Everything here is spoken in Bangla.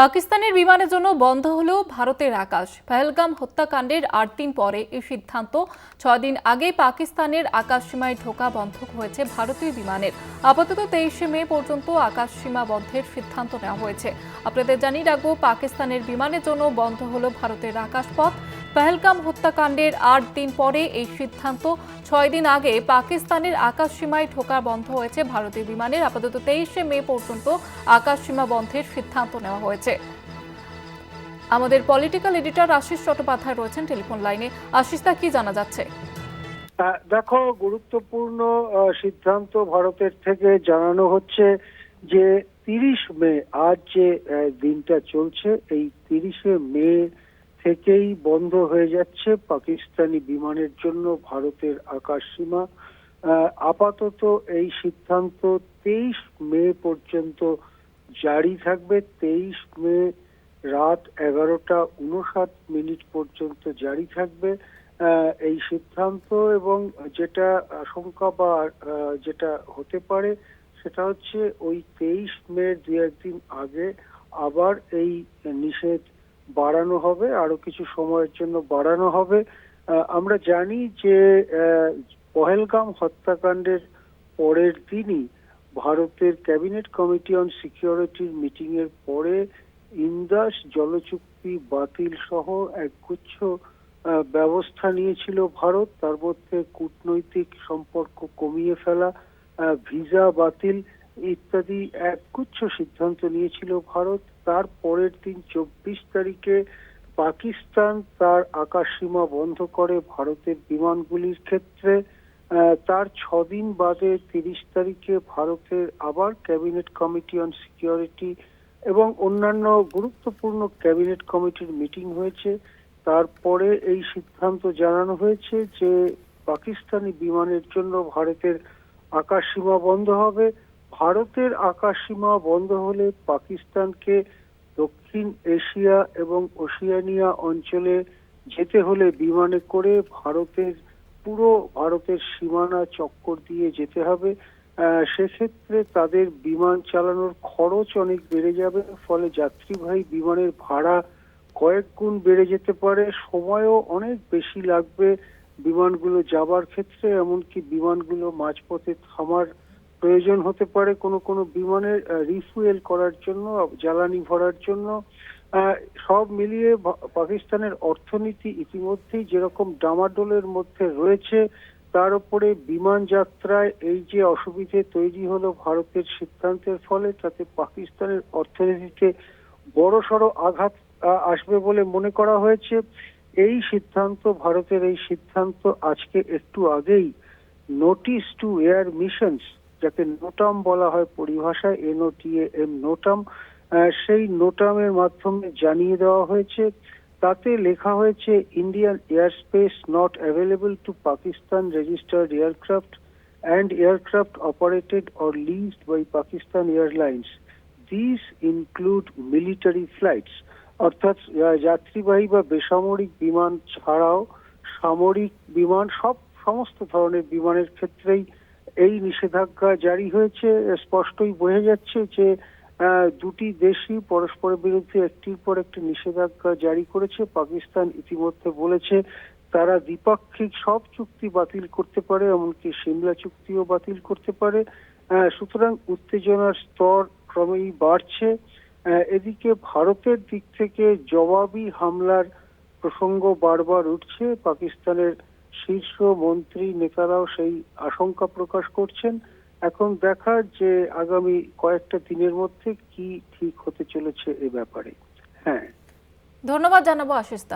পাকিস্তানের বিমানের জন্য বন্ধ হলো ভারতের আকাশ। পহলগাম হত্যাকাণ্ডের আট দিন পরে এই সিদ্ধান্ত। ছয় দিন আগে পাকিস্তানের আকাশ সীমায় ঢোকা বন্ধ হয়েছে ভারতীয় বিমানের। আপাতত তেইশে মে পর্যন্ত আকাশ সীমা বন্ধের সিদ্ধান্ত নেওয়া হয়েছে। আপনাদের জানিয়ে রাখব, পাকিস্তানের বিমানের জন্য বন্ধ হলো ভারতের আকাশপথ। পহেলগাম হত্যাকাণ্ডের আট দিন পরে এই সিদ্ধান্ত। ছয় দিন আগে পাকিস্তানের আকাশ সীমায় ঢোকা বন্ধ হয়েছে ভারতীয় বিমানের। আপাতত তেইশে মে পর্যন্ত আকাশ সীমা বন্ধের সিদ্ধান্ত নেওয়া হয়েছে। আমাদের পলিটিক্যাল এডিটর আশিস চট্টোপাধ্যায় রয়েছেন টেলিফোন লাইনে। আশিস দা, কি জানা যাচ্ছে? দেখো, গুরুত্বপূর্ণ সিদ্ধান্ত ভারতের থেকে জানানো হচ্ছে যে তিরিশ মে আজ যে দিনটা চলছে, এই তিরিশে মে থেকেই বন্ধ হয়ে যাচ্ছে পাকিস্তানি বিমানের জন্য ভারতের আকাশ সীমা আপাতত এই সিদ্ধান্ত তেইশ মে পর্যন্ত জারি থাকবে। তেইশ মে রাত এগারোটা উনষাট মিনিট পর্যন্ত জারি থাকবে এই সিদ্ধান্ত এবং যেটা আশঙ্কা বা যেটা হতে পারে সেটা হচ্ছে ওই তেইশ মে দু একদিন আগে আবার এই নিষেধ বাড়ানো হবে, আরও কিছু সময়ের জন্য বাড়ানো হবে। আমরা জানি যে পহেলগাম হত্যাকাণ্ডের পরের দিনই ভারতের ক্যাবিনেট কমিটি অন সিকিউরিটির মিটিং এর পরে ইন্দাস জলচুক্তি বাতিল সহ একগুচ্ছ ব্যবস্থা নিয়েছিল ভারত। তার মধ্যে কূটনৈতিক সম্পর্ক কমিয়ে ফেলা ভিসা বাতিল। ইত্যাদি একগুচ্ছ সিদ্ধান্ত নিয়েছিল ভারত। তার পরের দিন চব্বিশ তারিখে পাকিস্তান তার আকাশ সীমা বন্ধ করে ভারতের বিমানগুলির ক্ষেত্রে তার ছদিন বাদে তিরিশ তারিখে ভারতের আবার ক্যাবিনেট কমিটি অন সিকিউরিটি এবং অন্যান্য গুরুত্বপূর্ণ ক্যাবিনেট কমিটির মিটিং হয়েছে। তারপরে এই সিদ্ধান্ত জানানো হয়েছে যে, পাকিস্তানি বিমানের জন্য ভারতের আকাশ সীমা বন্ধ হবে। ভারতের আকাশসীমা বন্ধ হলে পাকিস্তানকে দক্ষিণ এশিয়া এবং ওশিয়ানিয়া অঞ্চলে যেতে হলে বিমানে করে ভারতের, পুরো ভারতের সীমানা চক্কর দিয়ে যেতে হবে। সেক্ষেত্রে তাদের বিমান চালানোর খরচ অনেক বেড়ে যাবে, ফলে যাত্রীবাহী বিমানের ভাড়া কয়েক গুণ বেড়ে যেতে পারে। সময়ও অনেক বেশি লাগবে বিমানগুলো যাবার ক্ষেত্রে, এমনকি বিমানগুলো মাঝপথে থামার প্রয়োজন হতে পারে কোনো কোনো বিমানের রিফুয়েল করার জন্য, জ্বালানি ভরার জন্য। সব মিলিয়ে পাকিস্তানের অর্থনীতি ইতিমধ্যেই যেরকম ডামাডোলের মধ্যে রয়েছে, তার উপরে বিমান যাত্রায় এই যে অসুবিধে তৈরি হলো ভারতের সিদ্ধান্তের ফলে, তাতে পাকিস্তানের অর্থনীতিতে বড়সড় আঘাত আসবে বলে মনে করা হয়েছে। এই সিদ্ধান্ত, ভারতের এই সিদ্ধান্ত আজকে একটু আগেই নোটিশ টু এয়ার মিশনস যাকে নোটাম বলা হয় পরিভাষায় এনওটিএ এম নোটাম। সেই নোটামের মাধ্যমে জানিয়ে দেওয়া হয়েছে, তাতে লেখা হয়েছে Indian air space not available to Pakistan registered aircraft and aircraft operated or leased by Pakistan airlines this include military flights অর্থাৎ যাত্রীবাহী বা বেসামরিক বিমান ছাড়াও সামরিক বিমান, সব সমস্ত ধরনের বিমানের ক্ষেত্রেই এই নিষেধাজ্ঞা জারি হয়েছে, স্পষ্টই বোঝা যাচ্ছে যে দুটি দেশই পরস্পরের বিরুদ্ধে একটির পর একটি নিষেধাজ্ঞা জারি করেছে। পাকিস্তান ইতিমধ্যে বলেছে তারা দ্বিপাক্ষিক সব চুক্তি বাতিল করতে পারে, এমনকি সিমলা চুক্তিও বাতিল করতে পারে। সুতরাং উত্তেজনার স্তর ক্রমেই বাড়ছে। এদিকে ভারতের দিক থেকে জবাবি হামলার প্রসঙ্গ বারবার উঠছে। পাকিস্তানের শীর্ষ মন্ত্রী নেতারাও সেই আশঙ্কা প্রকাশ করছেন। এখন দেখা যে আগামী কয়েকটা দিনের মধ্যে কি ঠিক হতে চলেছে এ ব্যাপারে। হ্যাঁ। ধন্যবাদ জানাব আশিস